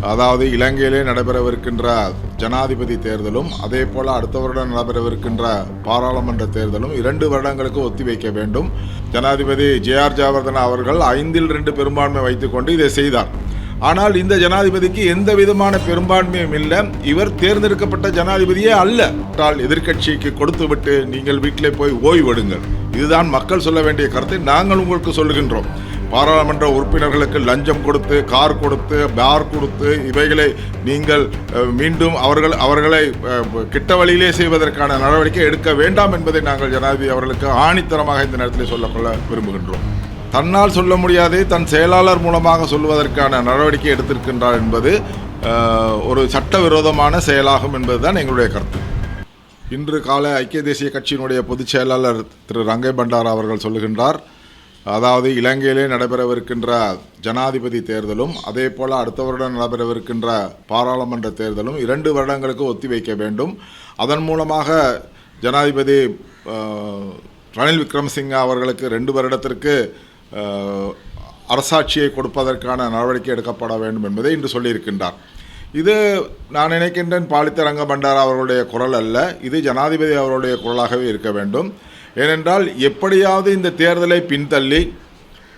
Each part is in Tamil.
அதாவது இலங்கையிலே நடைபெறவிருக்கின்ற ஜனாதிபதி தேர்தலும் அதே போல அடுத்த வருடம் நடைபெறவிருக்கின்ற பாராளுமன்ற தேர்தலும் இரண்டு வருடங்களுக்கு ஒத்திவைக்க வேண்டும். ஜனாதிபதி ஜே ஆர் ஜெயவர்தன அவர்கள் ஐந்தில் ரெண்டு பெரும்பான்மை வைத்துக்கொண்டு இதை செய்தார். ஆனால் இந்த ஜனாதிபதிக்கு எந்த விதமான பெரும்பான்மையும் இல்லை. இவர் தேர்ந்தெடுக்கப்பட்ட ஜனாதிபதியே அல்ல. என்றால் எதிர்க்கட்சிக்கு கொடுத்துவிட்டு நீங்கள் வீட்டிலே போய் ஓய்வெடுங்கள். இதுதான் மக்கள் சொல்ல வேண்டிய கருத்தை நாங்கள் உங்களுக்கு சொல்லுகின்றோம். பாராளுமன்ற உறுப்பினர்களுக்கு லஞ்சம் கொடுத்து கார் கொடுத்து பார் கொடுத்து இவைகளை நீங்கள் மீண்டும் அவர்கள் அவர்களை கிட்ட வழியிலே செய்வதற்கான நடவடிக்கை எடுக்க வேண்டாம் என்பதை நாங்கள் ஜனாதிபதி அவர்களுக்கு ஆணித்தரமாக இந்த நேரத்தில் சொல்லக்கொள்ள விரும்புகின்றோம். தன்னால் சொல்ல முடியாதே தன் செயலாளர் மூலமாக சொல்வதற்கான நடவடிக்கை எடுத்திருக்கின்றார் என்பது ஒரு சட்டவிரோதமான செயலாகும் என்பதுதான் எங்களுடைய கருத்து. இன்று காலை ஐக்கிய தேசிய கட்சியினுடைய பொதுச் செயலாளர் திரு ரங்கை பண்டாரா அவர்கள் சொல்லுகின்றார் அதாவது இலங்கையிலே நடைபெறவிருக்கின்ற ஜனாதிபதி தேர்தலும் அதே போல அடுத்த வருடம் நடைபெறவிருக்கின்ற பாராளுமன்ற தேர்தலும் இரண்டு வருடங்களுக்கு ஒத்திவைக்க வேண்டும். அதன் மூலமாக ஜனாதிபதி ரணில் விக்ரமசிங்க அவர்களுக்கு ரெண்டு வருடத்திற்கு அரசாட்சியை கொடுப்பதற்கான நடவடிக்கை எடுக்கப்பட வேண்டும் என்பதை இன்று சொல்லியிருக்கின்றார். இது நான் நினைக்கின்றேன் பாலித்த ரங்கபண்டார் அவர்களுடைய குரல் அல்ல. இது ஜனாதிபதி அவருடைய குரலாகவே இருக்க வேண்டும். ஏனென்றால் எப்படியாவது இந்த தேர்தலை பின்தள்ளி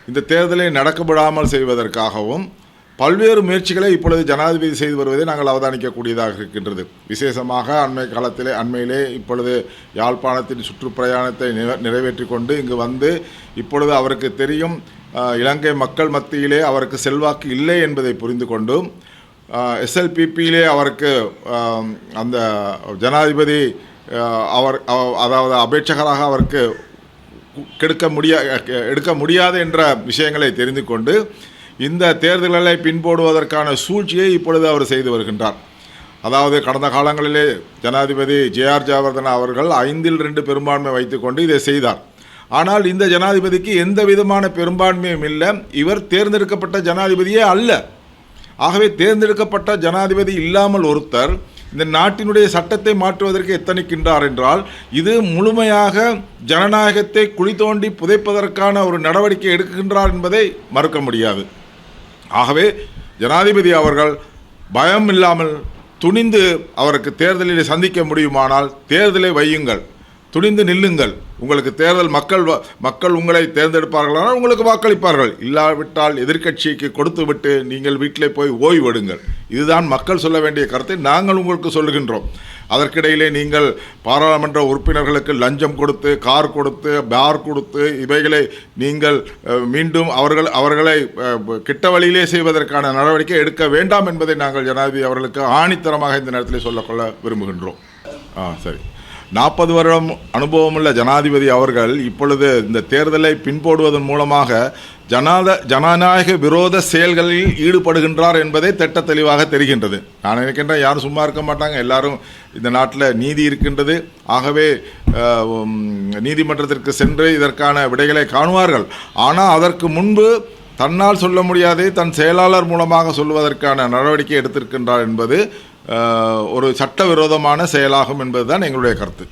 இந்த தேர்தலை நடக்க விடாமல் செய்வதற்காகவும் பல்வேறு முயற்சிகளை இப்பொழுது ஜனாதிபதி செய்து வருவதை நாங்கள் அவதானிக்கக்கூடியதாக இருக்கின்றது. விசேஷமாக அண்மை காலத்திலே அண்மையிலே இப்பொழுது யாழ்ப்பாணத்தின் சுற்றுப்பிரயாணத்தை நிற நிறைவேற்றி கொண்டு இங்கு வந்து இப்பொழுது அவருக்கு தெரியும் இலங்கை மக்கள் மத்தியிலே அவருக்கு செல்வாக்கு இல்லை என்பதை புரிந்து கொண்டும் எஸ்எல்பிபியிலே அவருக்கு அந்த ஜனாதிபதி அவர் அதாவது அபேட்சகராக அவருக்கு கெடுக்க முடியா எடுக்க முடியாது என்ற விஷயங்களை தெரிந்து கொண்டு இந்த தேர்தல்களை பின்போடுவதற்கான சூழ்ச்சியை இப்பொழுது அவர் செய்து வருகின்றார். அதாவது கடந்த காலங்களிலே ஜனாதிபதி ஜே ஆர் ஜெயவர்தன அவர்கள் ஐந்தில் ரெண்டு பெரும்பான்மை வைத்துக்கொண்டு இதை செய்தார். ஆனால் இந்த ஜனாதிபதிக்கு எந்த விதமான பெரும்பான்மையும் இல்லை. இவர் தேர்ந்தெடுக்கப்பட்ட ஜனாதிபதியே அல்ல. ஆகவே தேர்ந்தெடுக்கப்பட்ட ஜனாதிபதி இல்லாமல் ஒருத்தர் இந்த நாட்டினுடைய சட்டத்தை மாற்றுவதற்கு எத்தனைக்கின்றார் என்றால் இது முழுமையாக ஜனநாயகத்தை குழி தோண்டி புதைப்பதற்கான ஒரு நடவடிக்கை எடுக்கின்றார் என்பதை மறுக்க முடியாது. ஆகவே ஜனாதிபதி அவர்கள் பயம் இல்லாமல் துணிந்து அவருக்கு தேர்தலில் சந்திக்க முடியுமானால் தேர்தலை வையுங்கள். துணிந்து நில்லுங்கள். உங்களுக்கு தேர்தல் மக்கள் வ- மக்கள் உங்களை தேர்ந்தெடுப்பார்களானால் உங்களுக்கு வாக்களிப்பார்கள். இல்லாவிட்டால் எதிர்க்கட்சிக்கு கொடுத்துவிட்டு நீங்கள் வீட்டிலே போய் ஓய்வெடுங்கள். இதுதான் மக்கள் சொல்ல வேண்டிய கருத்தை நாங்கள் உங்களுக்கு சொல்லுகின்றோம். அதற்கிடையிலே நீங்கள் பாராளுமன்ற உறுப்பினர்களுக்கு லஞ்சம் கொடுத்து கார் கொடுத்து பார் கொடுத்து இவைகளை நீங்கள் மீண்டும் அவர்கள் அவர்களை கிட்ட வழியிலே செய்வதற்கான நடவடிக்கை எடுக்க வேண்டாம் என்பதை நாங்கள் ஜனாதிபதி அவர்களுக்கு ஆணித்தரமாக இந்த நேரத்தில் சொல்லக்கொள்ள விரும்புகின்றோம். ஆ சரி. நாற்பது வருடம் அனுபவமுள்ள ஜனாதிபதி அவர்கள் இப்பொழுது இந்த தேர்தலை பின்போடுவதன் மூலமாக ஜனாத ஜனநாயக விரோத செயல்களில் ஈடுபடுகின்றார் என்பதை திட்ட தெளிவாக தெரிகின்றது. நான் நினைக்கின்றேன் யாரும் சும்மா இருக்க மாட்டாங்க. எல்லாரும் இந்த நாட்டில் நீதி இருக்கின்றது. ஆகவே நீதிமன்றத்திற்கு சென்று இதற்கான விடைகளை காணுவார்கள். ஆனால் அதற்கு முன்பு தன்னால் சொல்ல முடியாதே தன் செயலாளர் மூலமாக சொல்வதற்கான நடவடிக்கை எடுத்திருக்கின்றார் என்பது ஒரு சட்டவிரோதமான செயலாகும் என்பதுதான் எங்களுடைய கருத்து.